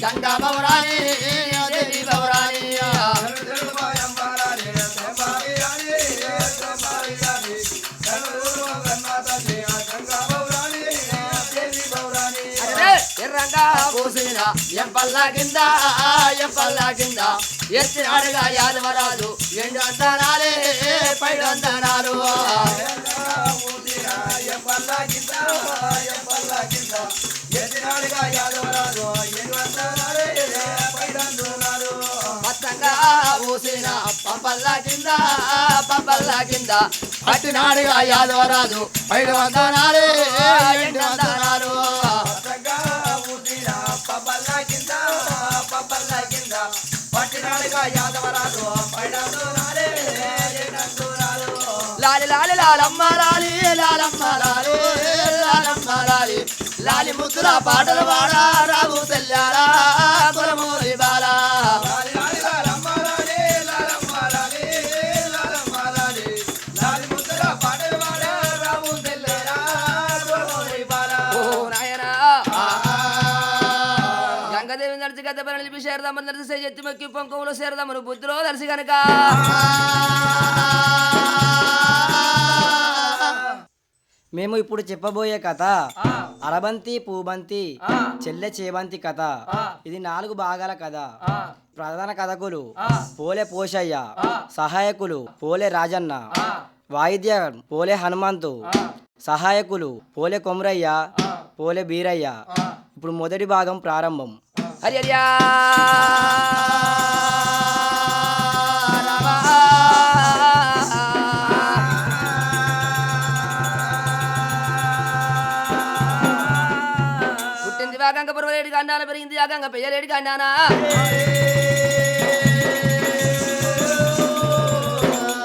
తల్లి ఎర్రంగా పూసిన ఎంపల్లా కింద ఎంపల్లా కింద. ఎత్తినాడుగా యాదవరాజు ఎండు అంతనాలే పైడు అంతనాలు మొత్తంగా పూసిన పంపల్లా కింద పంపల్లా కింద. పట్టినాడుగా యాదవరాజు పైడు అంతనాలే ఎండు అంతనాలు లాలి లాలి లాలమ్మ లాలి లాలమ్మ లాలి లాలమ్మ లాలి. లాలి ముద్దుల పాటలు వాడా రావు తెల్లారా కులమూరి బాలా. చేరదామని నడిచి ఎత్తి మొక్కి పొంకములో చేరదామని బుద్ధిలో నడిచి గనక. మేము ఇప్పుడు చెప్పబోయే కథ అరబంతి పూబంతి చెల్లె చేబంతి కథ. ఇది నాలుగు భాగాల కథ. ప్రధాన కథకులు పోలే పోషయ్య సహాయకులు పోలే రాజన్న వాయిద్య పోలే హనుమంతు సహాయకులు పోలే కొమరయ్య పోలే బీరయ్య. ఇప్పుడు మొదటి భాగం ప్రారంభం. ஹரி ஹரியா அங்க பருவலேடி காண்டான பெரிய இந்தியாவுக்கு அங்க பெயரேடி காண்டானா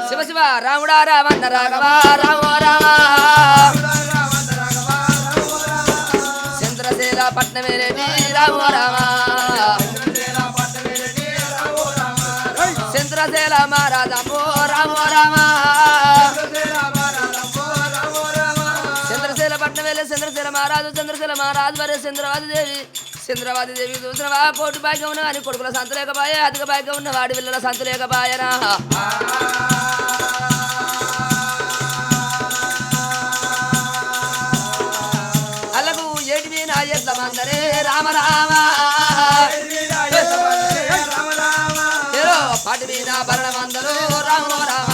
சிவசிவா ராமுடா ராமன் ராகவா ராமா ராமா చంద్రశీల పట్నమేలేటి రామ రామ చంద్రశేల మహారాజంబో రామ రామ చంద్రశీల పట్నం వెళ్ళే చంద్రశీల మహారాజు చంద్రశీల మహారాజు వరే చంద్రవాది దేవి చంద్రవాది దేవి చూసినవా కోటి భాగ్యం ఉన్న కానీ కొడుకుల సంత లేకపాయే అధిక భాగ్యం ఉన్న వాడి పిల్లల సంత లేకపాయనా ఎట్ల మందరే రామ రామ. ఏరో పాటి మీద భరణ మందరు రామ రామ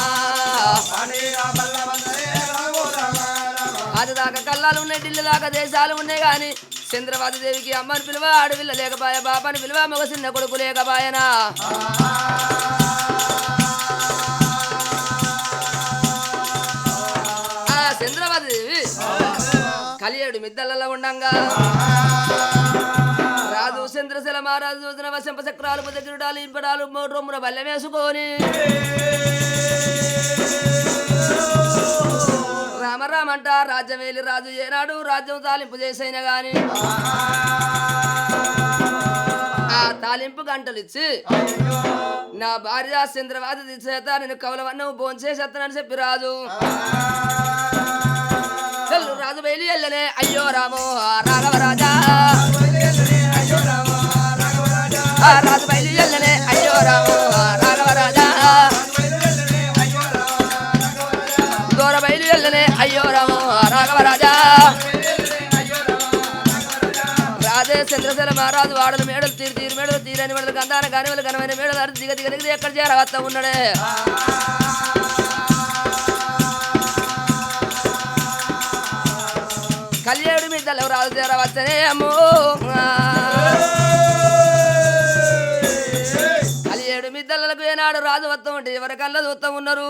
అది దాకా కళ్ళాలు ఉన్నాయి ఢిల్లీ దాకా దేశాలు ఉన్నాయి కానీ చంద్రబాబు దేవికి అమ్మని పిలువ ఆడపిల్ల లేకపాయ బాబాని పిలువ మగ చిన్న కొడుకు లేకపాయనా? ఆ దేవి కలియేడు మిద్దలలో ఉండంగా. చంద్రశీల మహారాజు చూసిన వశంప చక్రాలు పుదగిరుడాలు ఇంపడాలు మూడు రొమ్మున బల్లెం వేసుకొని రామరామంట రాజ్యమేలి రాజు ఏనాడు రాజ్యం తాలింపు చేసైనా గాని. ఆ తాలింపు గంటలు ఇచ్చి నా భార్య చంద్రవాది చేత నేను కవలవన్నవు భోంచేసేస్తానని చెప్పి రాజు. రాజు బయలు వెళ్ళనే అయ్యో రామో ఆ రాఘవరాజా రాజు బయలు ఎల్లనే అయ్యో రామో రాఘవ రాజా దూర బయలు ఎల్లనే అయ్యో రాము రాఘవ రాజా రాజే చంద్రశేల మహారాజు వాడలు మేడలు తీరు తీరు మేడలు తీరని మేడలు గంధాన గానివలు ఘనమైన మేడలు అరు దిగ దిగ దిగ ఎక్కడ చేరవత్త ఉన్నాడే. కళ్యాణి మీ రాజు తీర వచ్చనే వత్తం ఉంటే కళ్ళ ఉన్నారు.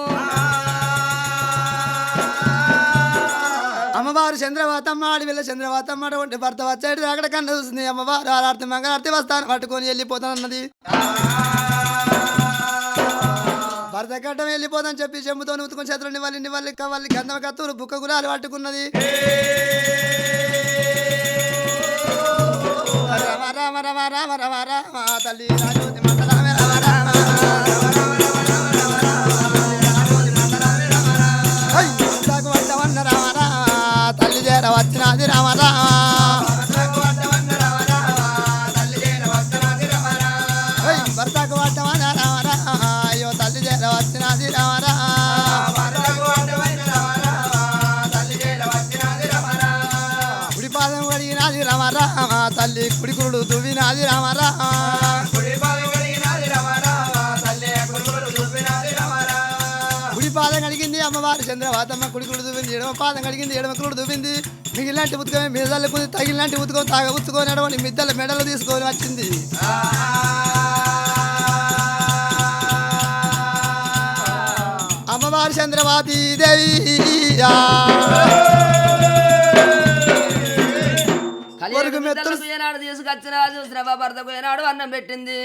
అమ్మవారు చంద్రవాతమ్మ ఆడివిల్ల చంద్రవాతమ్మ అటువంటి భర్త వచ్చాడు. అక్కడ కన్న చూస్తుంది అమ్మవారు ఆరార్తి మంగళార్తి వస్తాను పట్టుకొని వెళ్ళిపోతానన్నది భర్త కట్టం వెళ్ళిపోదని చెప్పి చెంబుతో ఉతుకుని చేతులని వాళ్ళని వాళ్ళు వాళ్ళకి గంధమ కత్తులు బుక్క గులాలు పట్టుకున్నది. రామ రామ రామ రామ రామ రామ తల్లి రాజు. కడిగింది అమ్మవారి చంద్రవాతమ్మ కుడి కుడి దువ్వింది ఎడమ పాదం కడిగింది ఎడమ కుడి దువ్వింది. మిగిలినట్టు ఉతుకమే మీదలకు తగిలినట్టు ఉతుకం తాగ ఉతుకొని నడవని మిద్దల మెడలు తీసుకొని వచ్చింది. అమ్మవారి చంద్రవాతి దేవి కొరకు మెత్తలు- బిడ్డలకు ఏనాడు తీసుకొచ్చిన చూసిన భర్తకు ఏనాడు అన్నం పెట్టింది.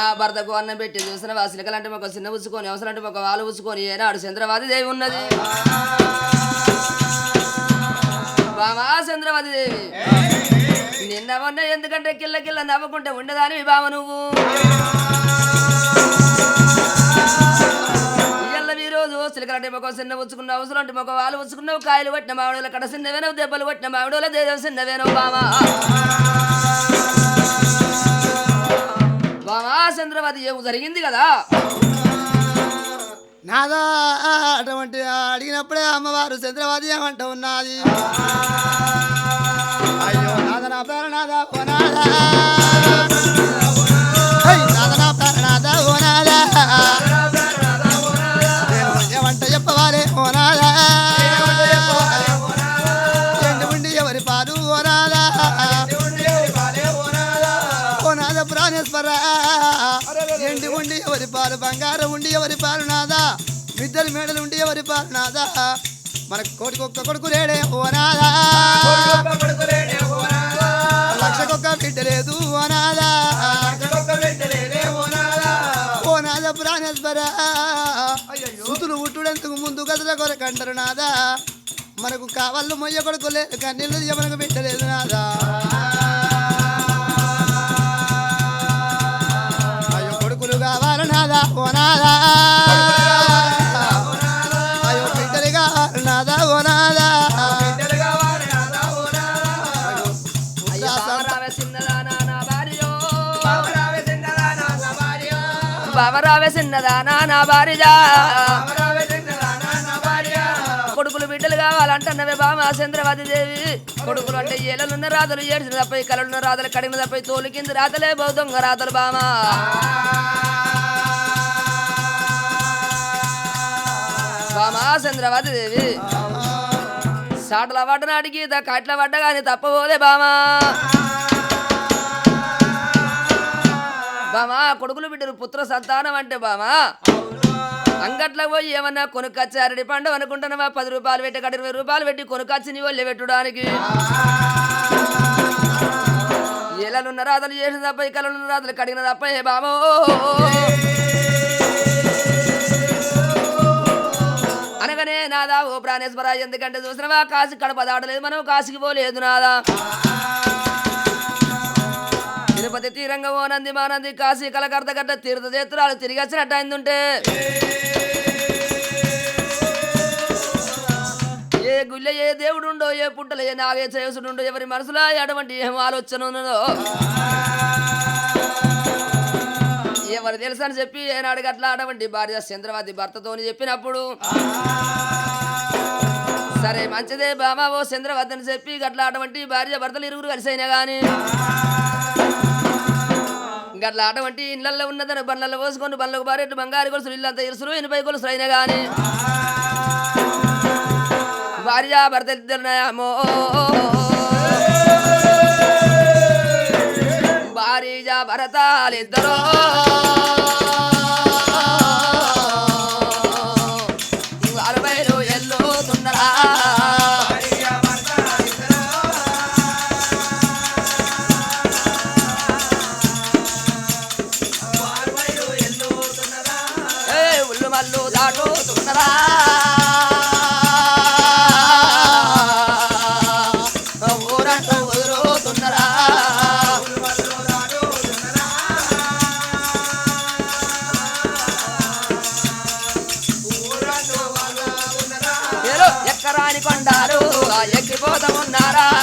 ఆ భర్తకు అన్నం పెట్టి చూసిన వాసిలకలంటే ఒక చిన్న పుచ్చుకొని అవసరం ఒక వాళ్ళు పుచ్చుకొని ఏనాడు చంద్రవాది దేవి ఉన్నది. బామా చంద్రవాది దేవి. నిన్న మొన్న ఎందుకంటే కిల్ల కిల్ల నవ్వుకుంటే ఉండదాని బామ నువ్వు. ఇయ్యాల చిలకలంటే మొక్క చిన్న ఉచ్చుకున్న అవసరం అంటే మొక్క వాళ్ళు ఉచ్చుకున్నావు కాయలు పట్టిన మామిడోల కడ చిన్నవేనవు దెబ్బలు పట్టిన మామిడోల దేదం చిన్నవేనో బామా. బామా చంద్రవతి జరిగింది కదా. నాదా అటువంటి అడిగినప్పుడే అమ్మవారు చంద్రవాది ఏమంట ఉన్నది? అయ్యో నాద నా నాదా. బంగారం ఉండి ఎవరి పాలు నాదా? మిద్దరి మేడలు ఉండి ఎవరి పాలు నాదా? మన కోటికొక్క కొడుకు లేడే ఓ నాదా లక్షకొక్క బిడ్డ లేదు ఓ నాదా ఓ నాద ప్రాణేశ్వర. సుతులు ఉట్టుడెందుకు ముందు గదుల కొరకంటారు నాదా మనకు కావాళ్ళు మొయ్య కొడుకు లేదు కన్నీళ్ళు మనకు బిడ్డలేదు నాదా చిన్నదానా నా కొడుకులు బిడ్డలు కావాలంటున్నవే బామా చంద్రవతి దేవి. కొడుకులు అంటే ఏళ్ళనున్న రాతలు ఏడ్చిన తప్పై కలలున్న రాతలు కడిగిన తప్పై తోలు కింద రాతలే బౌ రాతలు బామా. బామ దేవి. సాటల పడ్డ నాటికి కాట్ల కట్ల పడ్డ కానీ తప్పబోలే బామా. బామా కొడుకులు బిడ్డలు పుత్ర సంతానం అంటే బామా? అంగట్లో పోయి ఏమన్నా కొనుక్కొచ్చి అరటి పండు అనుకుంటున్నావా? పది రూపాయలు పెట్టి కడ ఇరవై రూపాయలు పెట్టి కొనుక్కొచ్చి నీ వాళ్ళు పెట్టడానికి ఏళ్ళనున్న రాతలు చేసిన తప్ప ఈ కళ్ళనున్న రాతలు కడిగిన తప్ప ఏ బామో? అనగానే నాదా ఓ ప్రాణేశ్వర ఎందుకంటే చూసినవా? కాశీ కడప దాటలేదు మనం కాశీకి పోలేదు నాదా? తిరుపతి తీరంగా ఓ నంది మానంది కాశీ కలకర్త గట్ట తీర్థ తిరిగి వచ్చినట్టు అయిందుంటే. ఏ గుళ్ళ ఏ దేవుడుండో ఏ పుట్టలో ఏ నాగే చేసుడుండో ఎవరి మనసులో అటువంటి ఏం ఆలోచన ఉన్నదో. ఎవరు తెలుసు అని చెప్పి ఏనాడు అట్లా అటువంటి భార్య చంద్రవతి భర్తతోని చెప్పినప్పుడు సరే మంచిదే బామా ఓ చంద్రవతి అని చెప్పి గట్ల అటువంటి భార్య భర్తలు ఇరుగురు కలిసైనా కానీ గట్ల అటువంటి ఇళ్ళల్లో ఉన్నదని. బండ్లలో పోసుకొని బండ్లకు బారెట్టు బంగారు గొలుసులు ఇల్లంతా ఇరుసులు ఎనభై గొలుసులు అయినా గాని. భార్య ఇద్దరు భర్త ఇద్దరున్నాయమ్మో భార్య భరతాలిద్దరూ not I.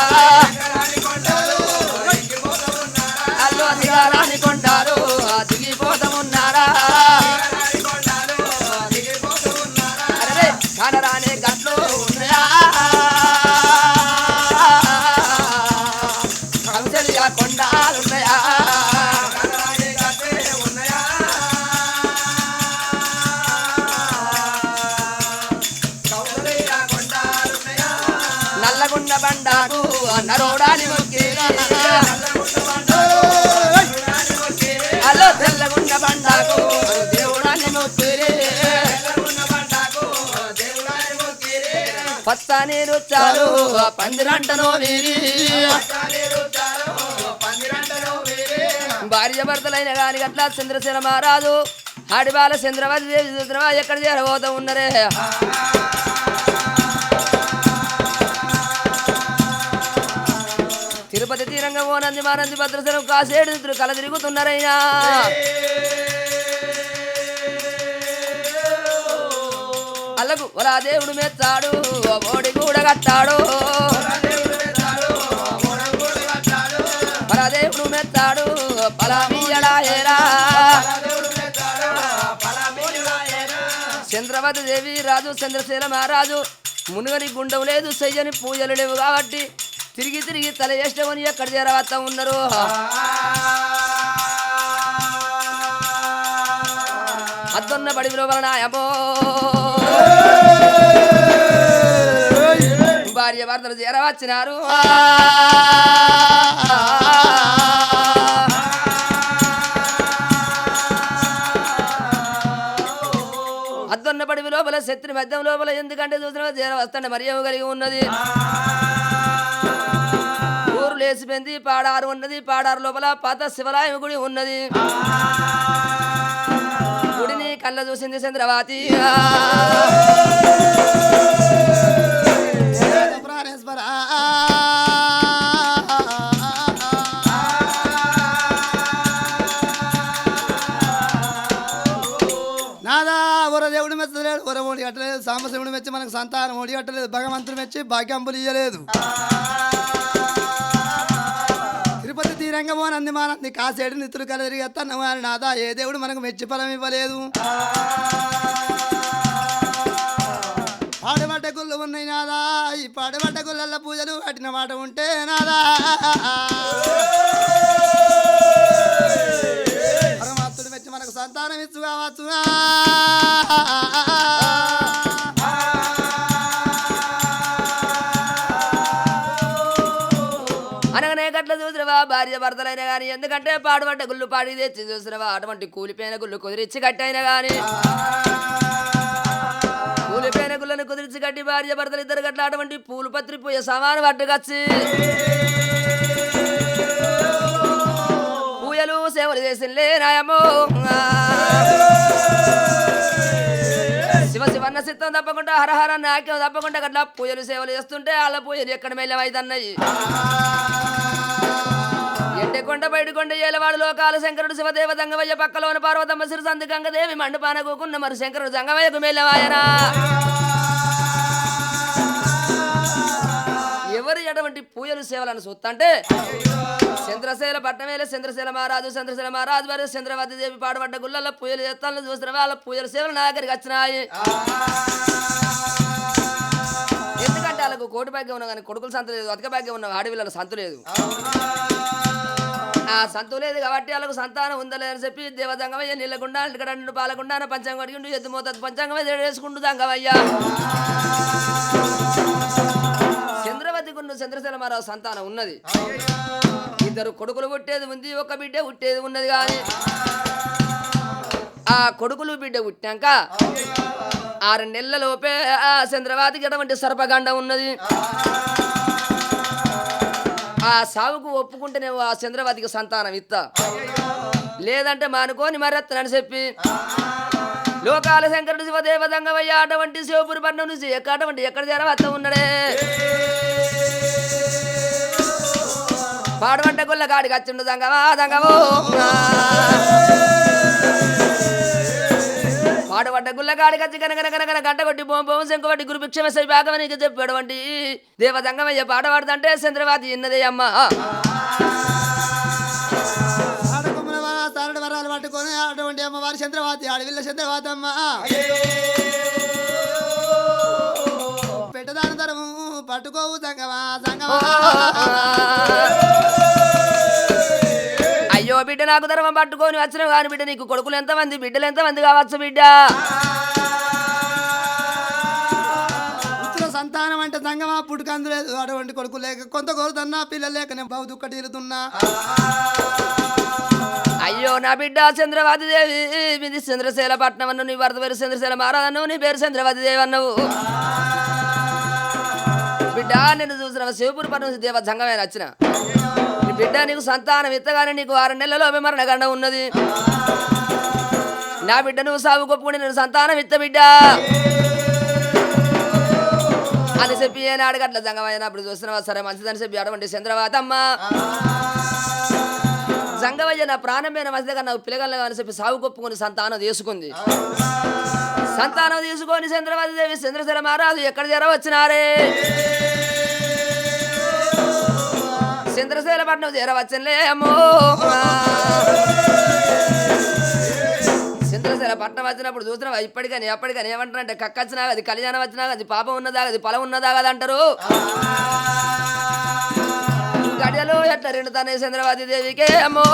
పచ్చని రుచాలు పందిరంటను వీరి. భార్య భర్తలైన గాని గట్ల చంద్రసేన మహారాజు ఆడిబాల చంద్రవతి దేవి చూసినవా ఎక్కడ చేరబోతూ ఉన్నరే? తిరుపతి తీరంగా ఓ నంది మానంది భద్రసరం కాసేడు కల తిరుగుతున్నారైనా అల్లకు ఒలా దేవుడు మెచ్చాడు ఓడి కూడా కట్టాడు. పరదేవుడు మెచ్చాడు పలామీయడాయేరా చంద్రవతి దేవి రాజు చంద్రశీల మహారాజు మునుగని గుండం లేదు సయ్యని పూజలు లేవు కాబట్టి తిరిగి తిరిగి తల చేష్టమని ఎక్కడ చేరవత్త ఉన్నారు? అద్దొన్న బడి విలువలనాయమో భార్య భర్తలు చేరవచ్చినారు. అద్దొన్న పడివి లోపల శత్రు మధ్యం లోపల ఎందుకంటే చూసిన చేర వస్తాండి మర్యాద కలిగి ఉన్నది. ఊరు లేచిపోయింది పాడారు ఉన్నది పాడారు లోపల పాత శివరాయ గుడి ఉన్నది. కళ్ళ చూసింది చంద్రవాతి. నాదా వర ఓడి సాంబశివుడు మెచ్చి మనకు సంతానం ఓడి కట్టలేదు భగవంతుడు మెచ్చి భాగ్యంబులు ఇయ్యలేదు తిరుపతి తీరంగా మానంది కాసేడు నితులు కలరిగి ఎత్తన్నవారి నాదా ఏ దేవుడు మనకు మెచ్చి ఫలం ఇవ్వలేదు. పాడబడ్డ గుళ్ళు ఉన్నాయి నాదా ఈ పాడబడ్డ గుళ్ళల్లో పూజలు కట్టిన మాట ఉంటే నాదా. పరమాత్ముడు మెచ్చి మనకు సంతానం ఇచ్చు కావచ్చు చూసినవా కానీ ఎందుకంటే పాడుబడ్డ గుళ్ళు పాడి తెచ్చి చూసినవా అటువంటి కూలిపోయిన గుళ్ళు కుదిరిచ్చి కట్టయినా కానీ కూలిపోయిన గుళ్ళను కుదిరిచి కట్టి భార్య భర్తలు ఇద్దరు గట్ల అటువంటి పూలు పత్రి పోయే సమానం పట్టుకొచ్చి. పూయలు సేవలు చేసిందే నాయమ్మో. శివ శివన్న సిద్ధం తప్పకుండా హరహర నాక్యం తప్పకుండా గట్ల పూజలు సేవలు చేస్తుంటే వాళ్ళ పూజలు ఎక్కడ మెల్లమైతన్నాయి ఎండి కొండ బయట కొండ ఏలవాడు లోకాల శంకరుడు శివదేవ దంగవయ్య పక్కలోని పార్వతమ్మ సిరి సంది గంగదేవి మండపాన కూకున్న మరి శంకరుడు దంగవయ్యకు మేలవాయరా ఎవరు ఎటువంటి పూజలు సేవలను చూస్తంటే చంద్రశైల పట్టమేల చంద్రశైల మహారాజు చంద్రశైల మహారాజు వారి చంద్రవతి దేవి పాడబడ్డ గుళ్ళల్లో పూజలు చేస్తాను చూసిన వాళ్ళ పూజల సేవలు నా దగ్గరికి వచ్చినాయి. వాళ్ళకు కోటి భాగ్యం ఉన్నా కానీ కొడుకులు సంత లేదు అధిక భాగ్యం ఉన్న ఆడవిళ్ళ సంత లేదు. ఆ సంతు లేదు కాబట్టి వాళ్ళకు సంతానం ఉందలే అని చెప్పి దేవదంగమయ్య నీళ్ళగుండా ఇక్కడ రెండు పాలకుండా పంచాంగం అడిగిండు ఎద్దు మోత పంచాంగమయ్య వేసుకుంటూ దంగమయ్య సరస్వతమారావు సంతానం ఉన్నది. ఇద్దరు కొడుకులు పుట్టేది ఉంది ఒక బిడ్డ పుట్టేది ఉన్నది కానీ ఆ కొడుకులు బిడ్డ పుట్టాక ఆరు నెలలలోపే ఆ చంద్రవాతికి ఎటువంటి సర్పగండ ఉన్నది. ఆ సాగుకు ఒప్పుకుంటేనే ఆ చంద్రవాదికి సంతానం ఇత్త లేదంటే మానుకోని మరెత్తనని చెప్పి. లోకాల శంకరుడు శివదేవ దంగవయ్య అటువంటి శివపురి పట్నం నుంచి ఎక్కడ అటువంటి ఎక్కడ జరవత్త ఉన్నాడే పాడవంట గుల్ల కాడికి వచ్చిండు దంగవా దంగవో పాడవంట గుల్లగాడి కాడికి వచ్చి గడ్డగొట్టి కనుక గంట కొట్టి బొమ్మ బొమ్మ శంకుబట్టి గురు భిక్షమేసై భాగమని చెప్పాడు వంటి. దేవ దంగమయ్య పాట పాడుతుంటే చంద్రవాతి ఇన్నదే అమ్మ. ఆడకొమ్మల వరాలు పట్టుకొని అటువంటి అమ్మవారి చంద్రవాతి అడవిల్ల చంద్రవాతి అమ్మ పెట్టదాని తరము పట్టుకోవు సంగమా సంగమా. బిడ్డ నాకు ధర్మం పట్టుకొని వచ్చిన కాని బిడ్డ నీకు కొడుకులు ఎంతమంది బిడ్డలు ఎంతమంది కావచ్చు బిడ్డ? పుత్ర సంతానం అంటే సంగమా పుట్టుకందు లేదు అటువంటి కొడుకు లేక కొంత కోరుతున్నా పిల్లలు లేక నేను బహు దుఃఖ తీరుతున్నా అయ్యో నా బిడ్డ చంద్రవాది దేవి మీది చంద్రశైల పట్నం అన్ను నీ భర్త పేరు చంద్రశైల మారాదన్ను నీ పేరు చంద్రవాది దేవి అన్నవు. బిడ్డ నేను చూసిన శివపురి పట్నం దేవ జంగమైన వచ్చిన. బిడ్డ నీకు సంతానం ఇత్తగానే నీకు ఆరు నెలలలో మరణ గండ ఉన్నది. నా బిడ్డ నువ్వు సాగు కొప్పుకుని నేను సంతానం ఇత్త బిడ్డ. అని చెప్పి ఏనాడు గట్ల జంగమైనప్పుడు చూస్తున్నావా? సరే మంచిదని చెప్పి అటువంటి చంద్రవాతమ్మ. జంగవయ్య నా ప్రాణమైన మంచిదిగా నాకు పిల్లగలను అని చెప్పి సాగు కొప్పుకొని సంతానం తీసుకుంది. సంతానం తీసుకొని చంద్రవతి దేవి చంద్రశల మహారాజు ఎక్కడ జరవచ్చినారే చంద్రశేల పట్నం చేరవచ్చలే చంద్రశేల పట్నం వచ్చినప్పుడు చూసినా ఇప్పటికని ఎప్పటికని ఏమంటారంటే కక్క వచ్చినా అది కళ్యాణం వచ్చినా అది పాపం ఉన్నదా అది పొలం ఉన్నదా కదా అంటారు. గడియలు ఎట్లా రెండు తనే చంద్రవాది దేవికేమో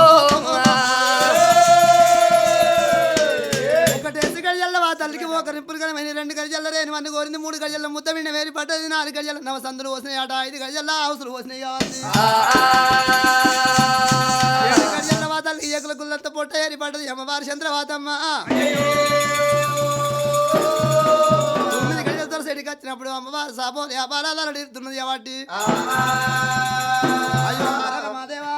తల్లికి ఒక రింపులు కనమైన రెండు గడిజల్ల రేని వన్ని కోరింది మూడు గడిజల్ల ముద్ద విండి వేరి పట్టది నాలుగు గడిజల్ల నవ సందులు పోసినాయి అట ఐదు గడిజల్ల హౌసులు పోసినాయి కావాలి ఏకుల గుల్లంత పొట్ట ఏరి పట్టది అమ్మవారి చంద్రవాతమ్మ. తొమ్మిది గడిజలతో సెడికి వచ్చినప్పుడు అమ్మవారి శాపం వ్యాపారాలు అడుగుతున్నది కాబట్టి అయ్యో మాదేవా.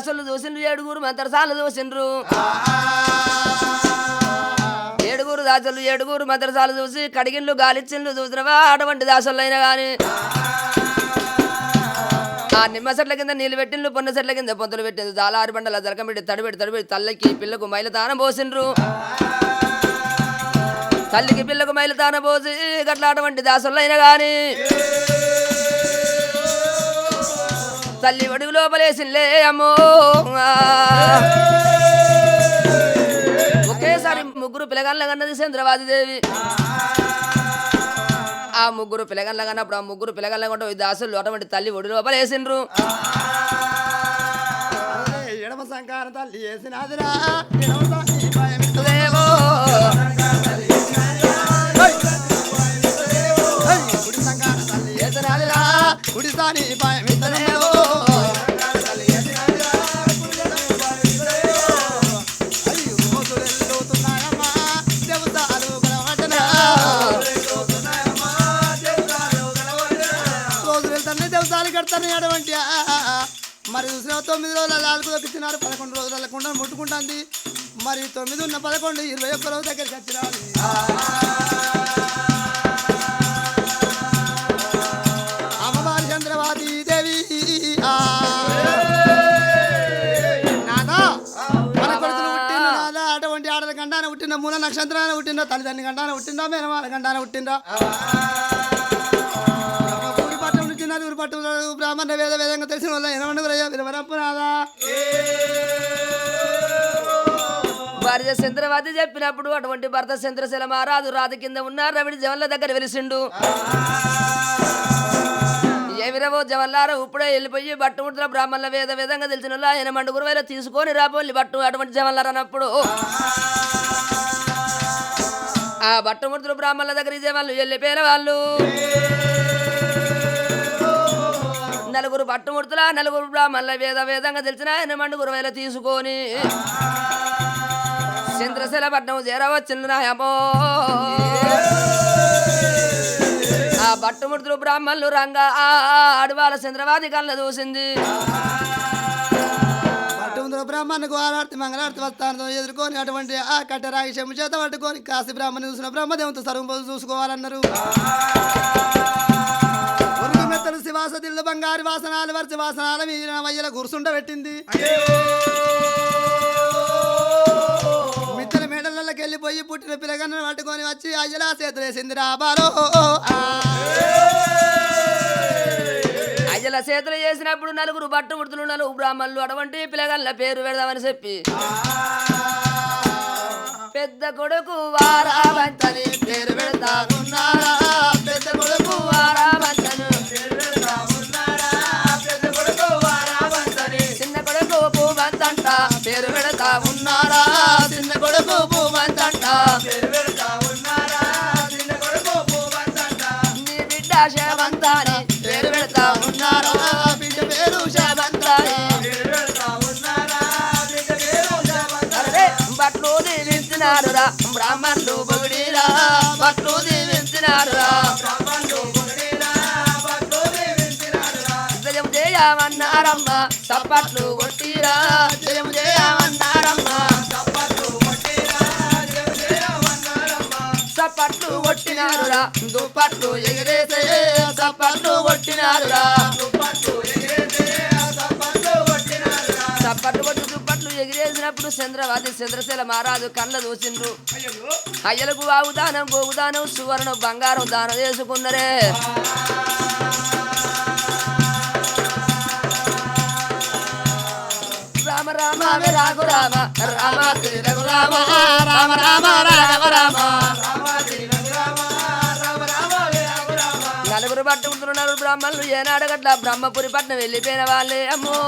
దాసులు చూసిండ్రు ఏడుగురు మంత్రసాలు చూసిండ్రు ఏడుగురు దాసులు ఏడుగురు మద్రసాలు చూసి కడిగిన్లు గాలిచ్చిండ్లు చూసినవా అటువంటి దాసులైనా అయినా ఆ నిమ్మ చెట్ల కింద నీళ్ళు పెట్టిండ్రు పొన్న చెట్ల కింద పొంతలు పెట్టింది జాలారి బండల జలకం పెట్టి తడిపెట్టి తడిపెట్టి తల్లకి పిల్లకు మైల తానం పోసిండ్రు. తల్లికి పిల్లకు మైల తానం పోసి గట్ల అటువంటి దాసులు కానీ తల్లి ఒడుగు లోపలేసిందే అమ్మో. ఒకేసారి ముగ్గురు పిల్లగాళ్ళ కన్నది చంద్రవాది దేవి ఆ ముగ్గురు పిల్లగాళ్ళ కన్నప్పుడు ఆ ముగ్గురు పిల్లగాళ్ళ కొంటే దాసులు అటువంటి తల్లి ఒడి లోపలేసిండ్రు ఎడమ సంకార తల్లి వేసినాదిరా ఎడమ దేవో తల్లి సాని భయం రోజులు తాళి కడతాను అటువంటి మరి చూసిన తొమ్మిది రోజుల నాలుగు దొక్కుతున్నారు పదకొండు రోజుల కుండా ముట్టుకుంటుంది. మరి తొమ్మిది ఉన్న పదకొండు ఇరవై ఒక్క రోజు దగ్గరికి వచ్చి అమ్మవారి చంద్రవాది దేవి పుట్టిన మూల నక్షత్రాన్ని పుట్టిందా తల్లిదండ్రి గంటాన పుట్టిందా మేనమాల గంటాన పుట్టిందా? నలుగురు పట్టు బ్రాహ్మణ వేద వేదంగా తెలిసిన వల్ల ఎనమండుగురయ్యా విరవరప్పునాదా భార్య చంద్రవాది చెప్పినప్పుడు అటువంటి భర్త చంద్రశీల మహారాజు రాజు కింద ఉన్న రవిడి జవన్ల దగ్గర వెలిసిండు. ఏమిరవో జవల్లారా ఇప్పుడే వెళ్ళిపోయి బట్టు ముద్ర బ్రాహ్మణుల వేద వేదంగా తెలిసిన వాళ్ళు ఆయన మండుగురు వేల తీసుకొని రాబోలి బట్టు అటువంటి జవల్లారా అన్నప్పుడు. ఆ బట్టు ముడుతున్న బ్రాహ్మణుల దగ్గర ఇదే వాళ్ళు వెళ్ళిపోయిన వాళ్ళు. నలుగురు పట్టుముడుతులా నలుగురు బ్రాహ్మణుల వేద వేదంగా తెలిసిన ఆయన మండుగురు వేల తీసుకొని. చంద్రశీల పట్నం చేరవచ్చింది నాయమో ఆ పట్టుముడుతులు బ్రాహ్మణులు రంగా ఆ అడవాల చంద్రవాది కళ్ళ చూసింది. పట్టుముద్ర బ్రాహ్మణకు ఆరార్తి మంగళార్తి వస్తాను ఎదుర్కొని అటువంటి ఆ కట్టరాయి చెమ్ము చేత పట్టుకొని కాశీ బ్రాహ్మణి చూసిన బ్రహ్మదేవంతో సర్వం చూసుకోవాలన్నారు. శివాస దిల్లు బంగారు వాసనాలు వరచి వాసనాల మీద వయ్యల గురుసుండ పెట్టింది. మిత్తల మేడలకి వెళ్ళిపోయి పుట్టిన పిల్లగన్నను పట్టుకొని వచ్చి అయ్యలా చేతులేసింది రాబాలో అయ్యల చేతులు చేసినప్పుడు నలుగురు బట్టు ముడుతులు నలుగురు బ్రాహ్మణులు అటువంటి పిల్లగల్ల పేరు పెడదామని చెప్పి. పెద్ద కొడుకు వారావంతని పేరు పెడతా ఉన్నారా పెద్ద కొడుకు వారావంతను ఉన్నారా? చిన్న కొడుకు భూమంతంట. నీ బిడ్డ శవంతాని పేరు పెడతా ఉన్నారా? బిడ్డ పేరు శవంతాని. బట్లు దీవించినారురా బ్రాహ్మణులు బొగిడిరా బట్లు దీవించినారురా చప్పట్లు చప్పట్లు కొట్టినారురా దుప్పట్లు ఎగిరేసే సప్పట్లు కొట్టినారురా సప్పట్లు కొట్టి దుప్పట్లు ఎగిరేసినప్పుడు చంద్రవాది చంద్రశీల మహారాజు కళ్ళ చూసిండ్రు అయ్యలకు వాగుదానం గోగుదానం సువర్ణం బంగారం దానం చేసుకున్నరే. రామ రామ రాఘు రామ రామ శ్రీ రఘు రామ రామ రామ రాఘవ రామ. పట్టుకుంటున్నారు బ్రాహ్మణులు ఏనాడు గట్ల బ్రహ్మపురి పట్నం వెళ్ళిపోయిన వాళ్ళే అమ్మో!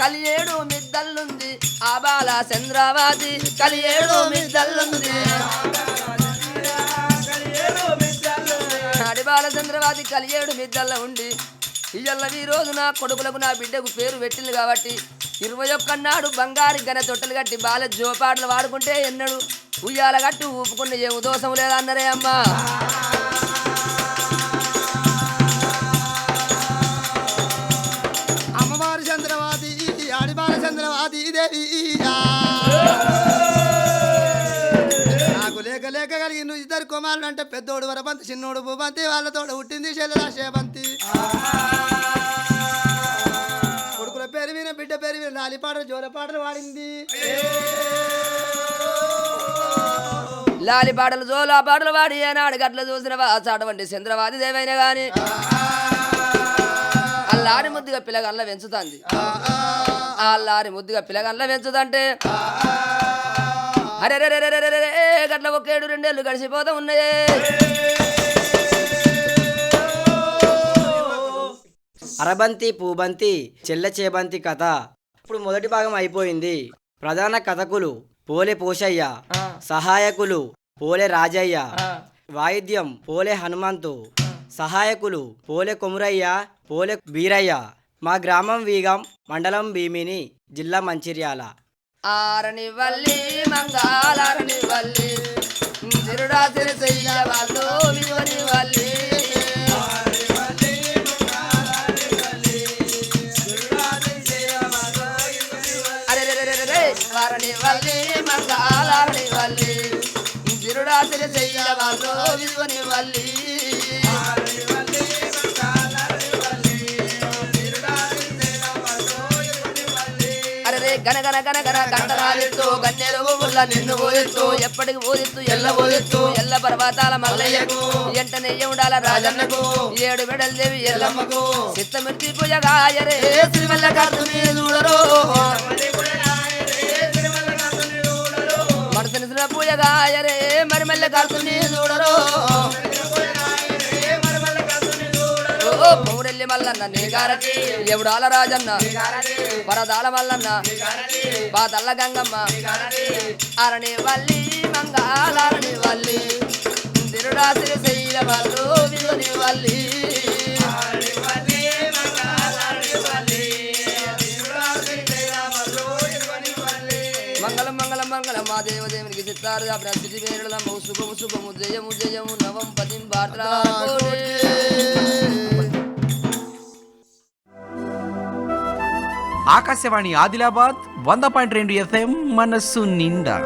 కలియేడు మిద్దల్లుంది ఆ బాల చంద్రావాది. కలియేడు మిద్దల్లుంది. అడిబాల చంద్రవాది కలియేడు మిద్దల్ల ఉండి ఇయ్యల్ల ఈ రోజు నా కొడుకులకు నా బిడ్డకు పేరు పెట్టింది కాబట్టి ఇరవై ఒక్క నాడు బంగారు గన తొట్టలు కట్టి బాల జోపాటలు వాడుకుంటే ఎన్నడు ఉయ్యాల కట్టి ఊపుకున్న ఏ ఉదోసం లేదన్నరే అమ్మా. అమ్మవారి చంద్రవాది ఆడిబాల చంద్రవాది దేవి. నాకు లేక లేక కలిగి నువ్వు ఇద్దరు కుమారుడు అంటే పెద్దోడు వరబంతి చిన్నోడు భూబంతి వాళ్ళతోడ పుట్టింది చెల్లెల పెరివిన పేరు విన బిడ్డ పేరు విన లాలిపాటలు జోలపాటలు వాడింది లాలి పాటలు జోలా పాటలు వాడి ఏనాడు గట్ల చూసిన అటువంటి చంద్రవాది దేవైన గాని. అల్లారి ముద్దుగా పిల్లగల్ల పెంచుతుంది. ఆ అల్లారి ముద్దుగా పిల్లగల్ల పెంచుదంటే అరే రే రే రే రే రే రే, గట్ల ఒకేడు రెండేళ్ళు గడిచిపోతా ఉన్నాయే. అరబంతి పూబంతి చెల్ల చేబంతి కథ. ఇప్పుడు మొదటి భాగం అయిపోయింది. ప్రధాన కథకులు పోలే పోషయ్య సహాయకులు పోలే రాజయ్య వాయిద్యం పోలే హనుమంతు సహాయకులు పోలే కొమురయ్య పోలే బీరయ్య. మా గ్రామం వీగం మండలం భీమిని జిల్లా మంచిర్యాల. ఆరని వల్లి వాళ్ళు వల్లి గనగన గనగన గంటరాలిత్తు గన్నెరు ముళ్ళ నిన్ను ఊరిత్తు ఎప్పటికి ఊరిత్తు ఎల్ల ఊరిత్తు ఎల్ల పర్వతాల మల్లయ్యకు ఎంటనే ఉండాల రాజన్నకు ఏడు మెడల్ దేవి ఎల్లమ్మకు చిత్తమిర్చి పూజగాయరే శ్రీమల్ల కాదు చూడరు? పూజగాయరే మరమల్ల కాసుని కార్తుని చూడరు పౌరెల్లి మల్లన్న నీగారటి ఎవడాల రాజన్న? వరదాల మల్లన్న. బాదల్ల గంగమ్మ. అరణి వల్లి మంగాళారణి వల్లి. తిరుడాసిరి శైల వల్లు వల్లి. దేవదేవునికి చిత్తారు ప్రసిద్ధి పేరులమ్మ శుభము శుభము జయము జయము. నవం పదిం ఆకాశవాణి ఆదిలాబాద్ వంద పాయింట్ రెండు ఎఫ్ఎం మనస్సు నిండా.